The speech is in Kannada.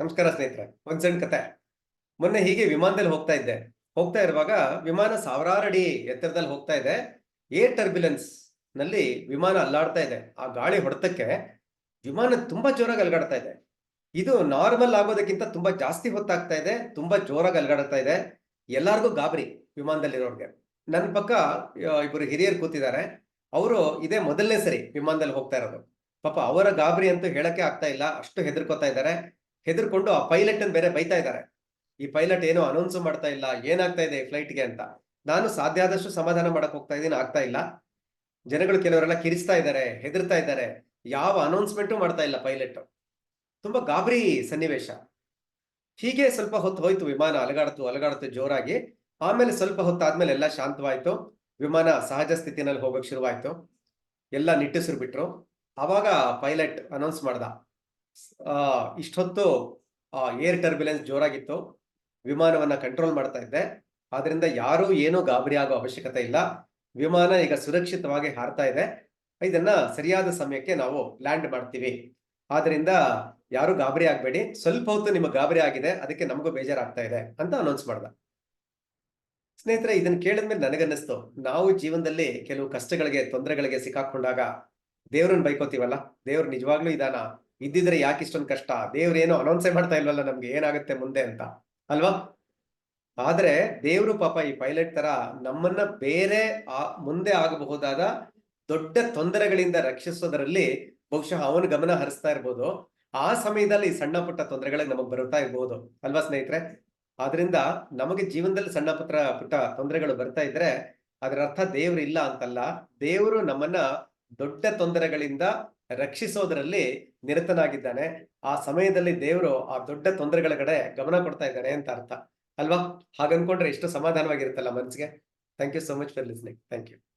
ನಮಸ್ಕಾರ ಸ್ನೇಹಿತರೆ, ಒಂದ್ ಸಣ್ಣ ಕತೆ. ಮೊನ್ನೆ ಹೀಗೆ ವಿಮಾನದಲ್ಲಿ ಹೋಗ್ತಾ ಇದ್ದೆ. ಹೋಗ್ತಾ ಇರುವಾಗ ವಿಮಾನ ಸಾವಿರಾರು ಅಡಿ ಎತ್ತರದಲ್ಲಿ ಹೋಗ್ತಾ ಇದೆ. ಏರ್ ಟರ್ಬ್ಯುಲೆನ್ಸ್ನಲ್ಲಿ ವಿಮಾನ ಅಲ್ಲಾಡ್ತಾ ಇದೆ. ಆ ಗಾಳಿ ಹೊಡೆತಕ್ಕೆ ವಿಮಾನ ತುಂಬಾ ಜೋರಾಗಿ ಅಲ್ಗಾಡ್ತಾ ಇದೆ. ಇದು ನಾರ್ಮಲ್ ಆಗೋದಕ್ಕಿಂತ ತುಂಬಾ ಜಾಸ್ತಿ ಹೊತ್ತಾಗ್ತಾ ಇದೆ, ತುಂಬಾ ಜೋರಾಗಿ ಅಲ್ಗಾಡ್ತಾ ಇದೆ. ಎಲ್ಲಾರ್ಗೂ ಗಾಬರಿ ವಿಮಾನದಲ್ಲಿರೋರ್ಗೆ. ನನ್ನ ಪಕ್ಕ ಇಬ್ಬರು ಹಿರಿಯರು ಕೂತಿದ್ದಾರೆ. ಅವರು ಇದೇ ಮೊದಲನೇ ಸರಿ ವಿಮಾನದಲ್ಲಿ ಹೋಗ್ತಾ ಇರೋದು. ಪಾಪ ಅವರ ಗಾಬರಿ ಅಂತೂ ಹೇಳಕ್ಕೆ ಆಗ್ತಾ ಇಲ್ಲ, ಅಷ್ಟು ಹೆದರ್ಕೋತಾ ಇದ್ದಾರೆ. ಹೆದರ್ಕೊಂಡು ಆ ಪೈಲಟ್ ಅನ್ನು ಬೇರೆ ಬೈತಾ ಇದ್ದಾರೆ. ಈ ಪೈಲಟ್ ಏನೋ ಅನೌನ್ಸ್ ಮಾಡ್ತಾ ಇಲ್ಲ, ಏನಾಗ್ತಾ ಇದೆ ಫ್ಲೈಟ್ಗೆ ಅಂತ. ನಾನು ಸಾಧ್ಯ ಆದಷ್ಟು ಸಮಾಧಾನ ಮಾಡಕ್ ಹೋಗ್ತಾ ಇದ್ದೀನಿ, ಆಗ್ತಾ ಇಲ್ಲ. ಜನಗಳು ಕೆಲವರೆಲ್ಲ ಕಿರಿಸ್ತಾ ಇದ್ದಾರೆ, ಹೆದರ್ತಾ ಇದ್ದಾರೆ. ಯಾವ ಅನೌನ್ಸ್ಮೆಂಟು ಮಾಡ್ತಾ ಇಲ್ಲ ಪೈಲಟ್. ತುಂಬಾ ಗಾಬರಿ ಸನ್ನಿವೇಶ. ಹೀಗೆ ಸ್ವಲ್ಪ ಹೊತ್ತು ಹೋಯ್ತು ವಿಮಾನ ಅಲಗಾಡ್ತು ಅಲಗಾಡ್ತು ಜೋರಾಗಿ. ಆಮೇಲೆ ಸ್ವಲ್ಪ ಹೊತ್ತಾದ್ಮೇಲೆ ಎಲ್ಲ ಶಾಂತವಾಯ್ತು. ವಿಮಾನ ಸಹಜ ಸ್ಥಿತಿನಲ್ಲಿ ಹೋಗಕ್ ಶುರುವಾಯ್ತು. ಎಲ್ಲ ನಿಟ್ಟುಸಿರು ಬಿಟ್ರು. ಅವಾಗ ಪೈಲಟ್ ಅನೌನ್ಸ್ ಮಾಡ್ದ. ಇಷ್ಟೊತ್ತು ಏರ್ ಟರ್ಬ್ಯುಲೆನ್ಸ್ ಜೋರಾಗಿತ್ತು. ವಿಮಾನವನ್ನ ಕಂಟ್ರೋಲ್ ಮಾಡ್ತಾ ಇದ್ದೆ. ಆದ್ರಿಂದ ಯಾರೂ ಏನೂ ಗಾಬರಿ ಆಗೋ ಅವಶ್ಯಕತೆ ಇಲ್ಲ. ವಿಮಾನ ಈಗ ಸುರಕ್ಷಿತವಾಗಿ ಹಾರ್ತಾ ಇದೆ. ಇದನ್ನ ಸರಿಯಾದ ಸಮಯಕ್ಕೆ ನಾವು ಲ್ಯಾಂಡ್ ಮಾಡ್ತೀವಿ. ಆದ್ರಿಂದ ಯಾರು ಗಾಬರಿ ಆಗಬೇಡಿ. ಸ್ವಲ್ಪ ಹೊತ್ತು ನಿಮಗೆ ಗಾಬರಿ ಆಗಿದೆ. ಅದಕ್ಕೆ ನಮಗೂ ಬೇಜಾರಾಗ್ತಾ ಇದೆ ಅಂತ ಅನೌನ್ಸ್ ಮಾಡ್ದ. ಸ್ನೇಹಿತರೆ ಇದನ್ನ ಕೇಳಿದ್ಮೇಲೆ ನನಗನ್ನಿಸ್ತು. ನಾವು ಜೀವನದಲ್ಲಿ ಕೆಲವು ಕಷ್ಟಗಳಿಗೆ, ತೊಂದರೆಗಳಿಗೆ ಸಿಕ್ಕಾಕೊಂಡಾಗ ದೇವ್ರನ್ನ ಬೈಕೋತೀವಲ್ಲ? ದೇವ್ರು ನಿಜವಾಗ್ಲೂ ಇದಾನ? ಇದ್ದಿದ್ರೆ ಯಾಕೆ ಇಷ್ಟೊಂದು ಕಷ್ಟ? ದೇವ್ರೇನೋ ಅನೌನ್ಸೇ ಮಾಡ್ತಾ ಇಲ್ವಲ್ಲ ನಮ್ಗೆ, ಏನಾಗುತ್ತೆ ಮುಂದೆ ಅಂತ. ಅಲ್ವಾ? ಆದ್ರೆ ದೇವ್ರು ಪಾಪ ಈ ಪೈಲಟ್ ತರ ನಮ್ಮನ್ನ ಬೇರೆ ಮುಂದೆ ಆಗಬಹುದಾದ ದೊಡ್ಡ ತೊಂದರೆಗಳಿಂದ ರಕ್ಷಿಸೋದರಲ್ಲಿ ಬಹುಶಃ ಅವನು ಗಮನ ಹರಿಸ್ತಾ ಇರ್ಬೋದು. ಆ ಸಮಯದಲ್ಲಿ ಈ ಸಣ್ಣ ಪುಟ್ಟ ತೊಂದರೆಗಳಿಗೆ ನಮಗ್ ಬರ್ತಾ ಇರ್ಬೋದು. ಅಲ್ವಾ ಸ್ನೇಹಿತರೆ? ಆದ್ರಿಂದ ನಮಗೆ ಜೀವನದಲ್ಲಿ ಸಣ್ಣ ಪುಟ್ಟ ಪುಟ್ಟ ತೊಂದರೆಗಳು ಬರ್ತಾ ಇದ್ರೆ ಅದರ ಅರ್ಥ ದೇವ್ರು ಇಲ್ಲ ಅಂತಲ್ಲ, ದೇವರು ನಮ್ಮನ್ನ ದೊಡ್ಡ ತೊಂದರೆಗಳಿಂದ ರಕ್ಷಿಸೋದರಲ್ಲಿ ನಿರತನಾಗಿದ್ದಾನೆ. ಆ ಸಮಯದಲ್ಲಿ ದೇವರು ಆ ದೊಡ್ಡ ತೊಂದರೆಗಳ ಕಡೆ ಗಮನ ಕೊಡ್ತಾ ಇದ್ದಾನೆ ಅಂತ ಅರ್ಥ. ಅಲ್ವಾ? ಹಾಗನ್ಕೊಂಡ್ರೆ ಎಷ್ಟು ಸಮಾಧಾನವಾಗಿರುತ್ತಲ್ಲ ಮನ್ಸಿಗೆ. Thank you so much for listening thank you